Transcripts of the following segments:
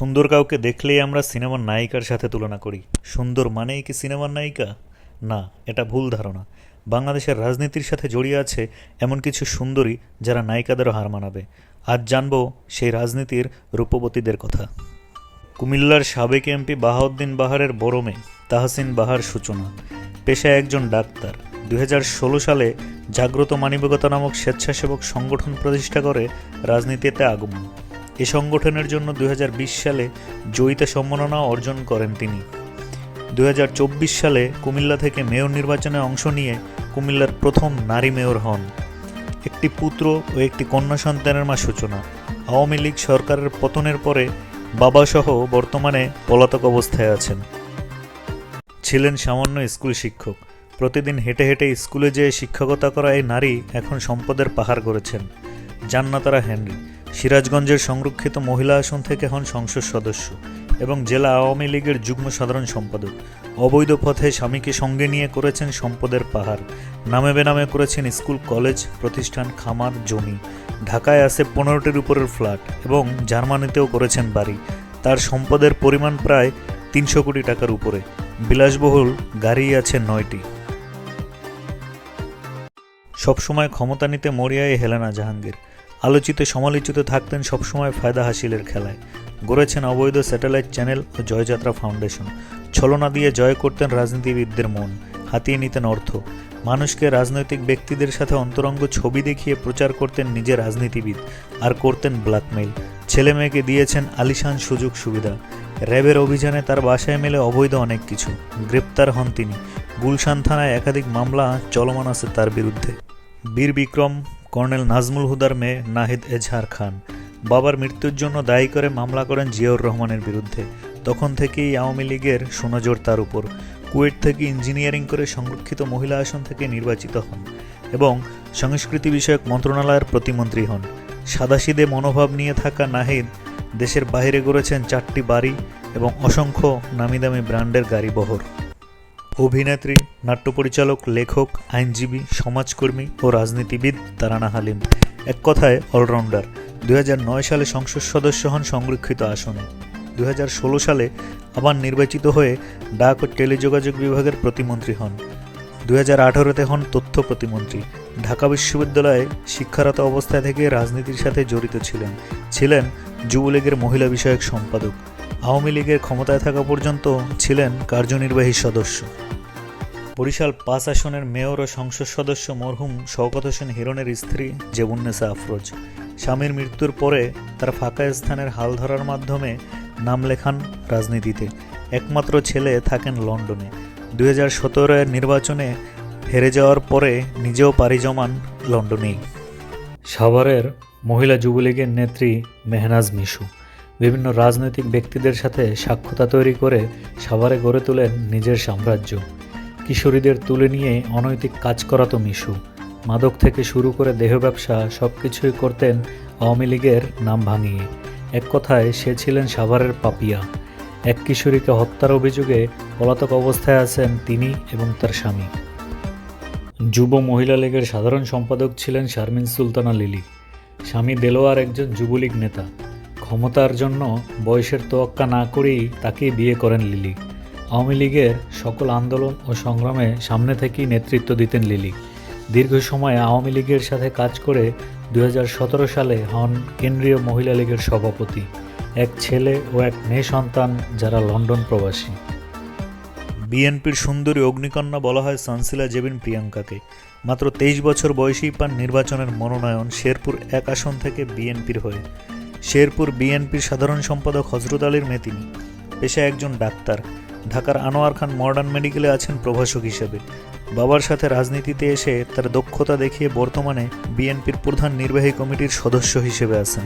সুন্দর কাউকে দেখলেই আমরা সিনেমার নায়িকার সাথে তুলনা করি। সুন্দর মানেই কি সিনেমার নায়িকা? না, এটা ভুল ধারণা। বাংলাদেশের রাজনীতির সাথে জড়িয়ে আছে এমন কিছু সুন্দরী যারা নায়িকাদেরও হার মানাবে। আজ জানব সেই রাজনীতির রূপবতীদের কথা। কুমিল্লার সাবেক এমপি বাহাউদ্দিন বাহারের বড় মেয়ে, তাহসিন বাহার সূচনা। পেশায় একজন ডাক্তার। দু হাজার ষোলো সালে জাগ্রত মানবিকতা নামক স্বেচ্ছাসেবক সংগঠন প্রতিষ্ঠা করে রাজনীতিতে আগমন। এ সংগঠনের জন্য দুই হাজার বিশ সালে জয়িতা সম্মাননা অর্জন করেন তিনি। দুই হাজার চব্বিশ সালে কুমিল্লা থেকে মেয়র নির্বাচনে অংশ নিয়ে কুমিল্লার প্রথম নারী মেয়র হন। একটি পুত্র ও একটি কন্যা সন্তানের মা সূচনা। আওয়ামী লীগ সরকারের পতনের পরে বাবাসহ বর্তমানে পলাতক অবস্থায় আছেন। ছিলেন সামান্য স্কুল শিক্ষক। প্রতিদিন হেঁটে হেঁটে স্কুলে যেয়ে শিক্ষকতা করা এই নারী এখন সম্পদের পাহাড় করেছেন জান্নাতারা হেনরি। সিরাজগঞ্জের সংরক্ষিত মহিলা আসন থেকে হন সংসদ সদস্য এবং জেলা আওয়ামী লীগের যুগ্ম সাধারণ সম্পাদক। অবৈধ পথে স্বামীকে সঙ্গে নিয়ে করেছেন সম্পদের পাহাড়। নামে বেনামে করেছেন স্কুল, কলেজ, প্রতিষ্ঠান, খামার, জমি। ঢাকায় আছে পনেরোটির উপরের ফ্ল্যাট এবং জার্মানিতেও করেছেন বাড়ি। তার সম্পদের পরিমাণ প্রায় তিনশো কোটি টাকার উপরে। বিলাসবহুল গাড়ি আছে নয়টি। সবসময় ক্ষমতা নিতে মরিয়ায় হেলেনা জাহাঙ্গীর। আলোচিত সমালোচিত থাকতেন সবসময় ফায়দা হাসিলের খেলায়। গড়েছেন অবৈধ স্যাটেলাইট চ্যানেল ও জয়যাত্রা ফাউন্ডেশন। ছলনা দিয়ে জয় করতেন রাজনীতিবিদদের মন, হাতিয়ে নিতেন অর্থ। মানুষকে রাজনৈতিক ব্যক্তিদের সাথে অন্তরঙ্গ ছবি দেখিয়ে প্রচার করতেন নিজে রাজনীতিবিদ আর করতেন ব্ল্যাকমেইল। ছেলে মেয়েকে দিয়েছেন আলিশান সুযোগ সুবিধা। র্যাবের অভিযানে তার বাসায় মেলে অবৈধ অনেক কিছু। গ্রেপ্তার হন তিনি। গুলশান থানায় একাধিক মামলা চলমান আছে তার বিরুদ্ধে। বীর বিক্রম কর্নেল নাজমুল হুদার মেয়ে নাহিদ এজহার খান। বাবার মৃত্যুর জন্য দায়ী করে মামলা করেন জিয়াউর রহমানের বিরুদ্ধে। তখন থেকেই আওয়ামী লীগের সোনাজোর তার উপর। কুয়েট থেকে ইঞ্জিনিয়ারিং করে সংরক্ষিত মহিলা আসন থেকে নির্বাচিত হন এবং সংস্কৃতি বিষয়ক মন্ত্রণালয়ের প্রতিমন্ত্রী হন। সাদাসিদে মনোভাব নিয়ে থাকা নাহিদ দেশের বাইরে গড়েছেন চারটি বাড়ি এবং অসংখ্য নামিদামি ব্র্যান্ডের গাড়ি বহর অভিনেত্রী নাট্য পরিচালক লেখক, আইনজীবী, সমাজকর্মী ও রাজনীতিবিদ তারানা হালিম। এক কথায় অলরাউন্ডার। দুই হাজার নয় সালে সংসদ সদস্য হন সংরক্ষিত আসনে। দুই হাজার ষোলো সালে আবার নির্বাচিত হয়ে ডাক ও টেলিযোগাযোগ বিভাগের প্রতিমন্ত্রী হন। দুই হাজার হন তথ্য প্রতিমন্ত্রী। ঢাকা বিশ্ববিদ্যালয়ে শিক্ষারত অবস্থায় থেকে রাজনীতির সাথে জড়িত ছিলেন। ছিলেন যুবলীগের মহিলা বিষয়ক সম্পাদক। আওয়ামী লীগের ক্ষমতায় থাকা পর্যন্ত ছিলেন কার্যনির্বাহী সদস্য। বরিশাল পাঁচ আসনের মেয়র ও সংসদ সদস্য মরহুম শওকত হোসেন হিরণের স্ত্রী জেবুন্নেসা আফরোজ। স্বামীর মৃত্যুর পরে তার ফাঁকা স্থানের হাল ধরার মাধ্যমে নাম লেখান রাজনীতিতে। একমাত্র ছেলে থাকেন লন্ডনে। দুই হাজার সতেরোর নির্বাচনে হেরে যাওয়ার পরে নিজেও পাড়ি জমান লন্ডনেই। সাভারের মহিলা যুবলীগের নেত্রী মেহনাজ মিশু। বিভিন্ন রাজনৈতিক ব্যক্তিদের সাথে সাক্ষতা তৈরি করে সাভারে গড়ে তোলেন নিজের সাম্রাজ্য। কিশোরীদের তুলে নিয়ে অনৈতিক কাজ করাতো মিশু। মাদক থেকে শুরু করে দেহ ব্যবসা সব কিছুই করতেন আওয়ামী লীগের নাম ভাঙিয়ে। এক কথায়, সে ছিলেন সাভারের পাপিয়া। এক কিশোরীকে হত্যার অভিযোগে পলাতক অবস্থায় আছেন তিনি এবং তার স্বামী। যুব মহিলা লীগের সাধারণ সম্পাদক ছিলেন শারমিন সুলতানা লিলি। স্বামী দেলোয়ার একজন যুবলীগ নেতা। ক্ষমতার জন্য বয়সের তোয়াক্কা না করেই তাকে বিয়ে করেন লিলি। আওয়ামী লীগের সকল আন্দোলন ও সংগ্রামে সামনে থেকেই নেতৃত্ব দিতেন লিলি। দীর্ঘ সময় আওয়ামী লীগের সাথে কাজ করে দু হাজার সতেরো সালে হন কেন্দ্রীয় মহিলা লীগের সভাপতি, এক ছেলে ও এক মেয়ে সন্তান যারা লন্ডন প্রবাসী। বিএনপির সুন্দরী অগ্নিকন্যা বলা হয় সানসিলা জেবিন প্রিয়াঙ্কাকে। মাত্র তেইশ বছর বয়সেই পান নির্বাচনের মনোনয়ন শেরপুর এক আসন থেকে বিএনপির হয়ে। শেরপুর বিএনপির সাধারণ সম্পাদক হজরত আলীর মেয়ে তিনি পেশায় একজন ডাক্তার। ঢাকার আনোয়ার খান মডার্ন মেডিকেলে আছেন প্রভাষক হিসেবে। বাবার সাথে রাজনীতিতে এসে তার দক্ষতা দেখিয়ে বর্তমানে বিএনপির প্রধান নির্বাহী কমিটির সদস্য হিসেবে আছেন।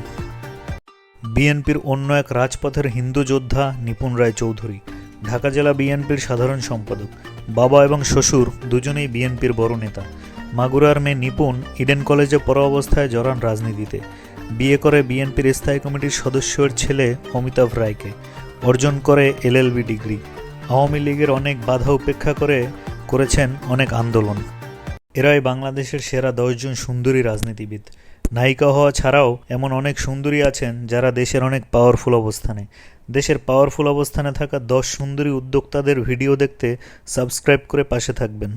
বিএনপির অন্য এক রাজপথের হিন্দু যোদ্ধা নিপুণ রায় চৌধুরী। ঢাকা জেলা বিএনপির সাধারণ সম্পাদক। বাবা এবং শ্বশুর দুজনেই বিএনপির বড় নেতা। মাগুরার মেয়ে নিপুণ ইডেন কলেজে পড়া অবস্থায় জড়ান রাজনীতিতে। বিয়ে করে বিএনপির স্থায়ী কমিটির সদস্যের ছেলে অমিতাভ রায়কে। অর্জন করে এলএলবি ডিগ্রি। আওয়ামী লীগের অনেক বাধা উপেক্ষা করে করেছেন অনেক আন্দোলন। এরাই বাংলাদেশের সেরা দশজন সুন্দরী রাজনীতিবিদ। নায়িকা হওয়া ছাড়াও এমন অনেক সুন্দরী আছেন যারা দেশের অনেক পাওয়ারফুল অবস্থানে। দেশের পাওয়ারফুল অবস্থানে থাকা দশ সুন্দরী উদ্যোক্তাদের ভিডিও দেখতে সাবস্ক্রাইব করে পাশে থাকবেন।